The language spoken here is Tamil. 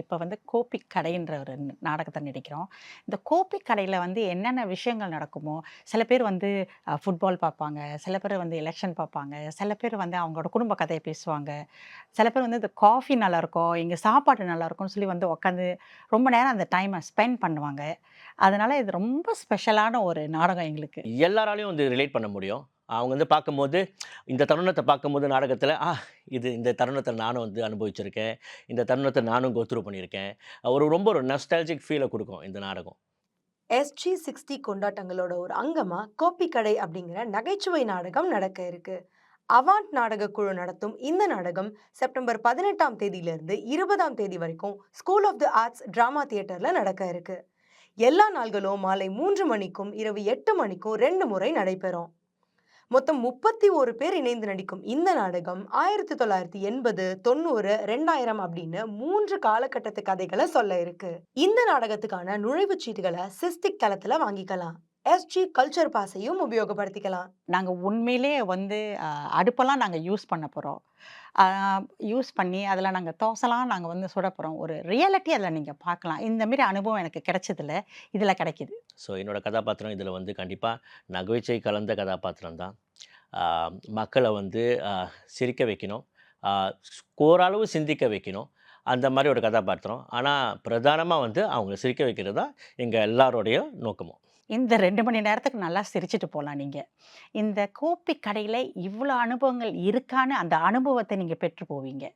இப்போ வந்து கோப்பி கடைன்ற ஒரு நாடகத்தை நடிக்கிறோம். இந்த கோப்பி கடையில் வந்து என்னென்ன விஷயங்கள் நடக்குமோ சில பேர் வந்து ஃபுட்பால் பார்ப்பாங்க சில பேர் வந்து எலெக்ஷன் பார்ப்பாங்க சில பேர் வந்து அவங்களோட குடும்ப கதையை பேசுவாங்க சில பேர் வந்து இந்த காஃபி நல்லாயிருக்கும் இங்கே சாப்பாடு நல்லாயிருக்கும்னு சொல்லி வந்து உட்காந்து ரொம்ப நேரம் அந்த டைமை ஸ்பெண்ட் பண்ணுவாங்க. அதனால் இது ரொம்ப ஸ்பெஷலான ஒரு நாடகம் எங்களுக்கு. எல்லாராலையும் வந்து ரிலேட் பண்ண முடியும். அவங்க வந்து பார்க்கும்போது இந்த தருணத்தை பார்க்கும்போது நாடகத்தில் ஆ இது இந்த தருணத்தை நானும் வந்து அனுபவிச்சிருக்கேன். இந்த தருணத்தை நானும் கோத்ரூ பண்ணியிருக்கேன். ஒரு ரொம்ப ஒரு நஸ்டாலஜிக் ஃபீலை கொடுக்கும் இந்த நாடகம். எஸ்ஜி சிக்ஸ்டி கொண்டாட்டங்களோட ஒரு அங்கமாக கோப்பிக்கடை அப்படிங்கிற நகைச்சுவை நாடகம் நடக்க இருக்கு. அவாண்ட் நாடக குழு நடத்தும் இந்த நாடகம் செப்டம்பர் பதினெட்டாம் தேதியிலிருந்து இருபதாம் தேதி வரைக்கும் school of the arts drama தியேட்டரில் நடக்க இருக்கு. எல்லா நாள்களும் மாலை மூன்று மணிக்கும் இரவு எட்டு மணிக்கும் ரெண்டு முறை நடைபெறும். மொத்தம் முப்பத்தி ஒரு பேர் இணைந்து நடிக்கும் இந்த நாடகம் ஆயிரத்தி தொள்ளாயிரத்தி எண்பது தொண்ணூறு ரெண்டாயிரம் அப்படின்னு மூன்று காலகட்டத்து கதைகளை சொல்ல இருக்கு. இந்த நாடகத்துக்கான நுழைவுச் சீட்டுகளை சிஸ்டிக் தளத்துல வாங்கிக்கலாம். எஸ்ஜி கல்ச்சர் பாஸையும் உபயோகப்படுத்திக்கலாம். நாங்கள் உண்மையிலே வந்து அடுப்பெல்லாம் நாங்கள் யூஸ் பண்ண போகிறோம் யூஸ் பண்ணி அதில் நாங்கள் தோசைலாம் நாங்கள் வந்து சுட போகிறோம் ஒரு ரியாலிட்டி அதில் நீங்கள் பார்க்கலாம். இந்த மாதிரி அனுபவம் எனக்கு கிடைச்சதில்ல இதில் கிடைக்கிது. ஸோ என்னோட கதாபாத்திரம் இதில் வந்து கண்டிப்பாக நகைச்சுவை கலந்த கதாபாத்திரம் தான். மக்களை வந்து சிரிக்க வைக்கணும். ஓரளவு சிந்திக்க வைக்கணும். அந்த மாதிரி ஒரு கதாபாத்திரம். ஆனால் பிரதானமாக வந்து அவங்கள சிரிக்க வைக்கிறது தான் எங்கள் எல்லாரோடைய நோக்கமும். இந்த ரெண்டு மணி நேரத்துக்கு நல்லா சிரிச்சுட்டு போகலாம் நீங்கள் இந்த கோப்பி கடையில் இவ்வளோ அனுபவங்கள் இருக்கான்னு அந்த அனுபவத்தை நீங்கள் பெற்று போவீங்க.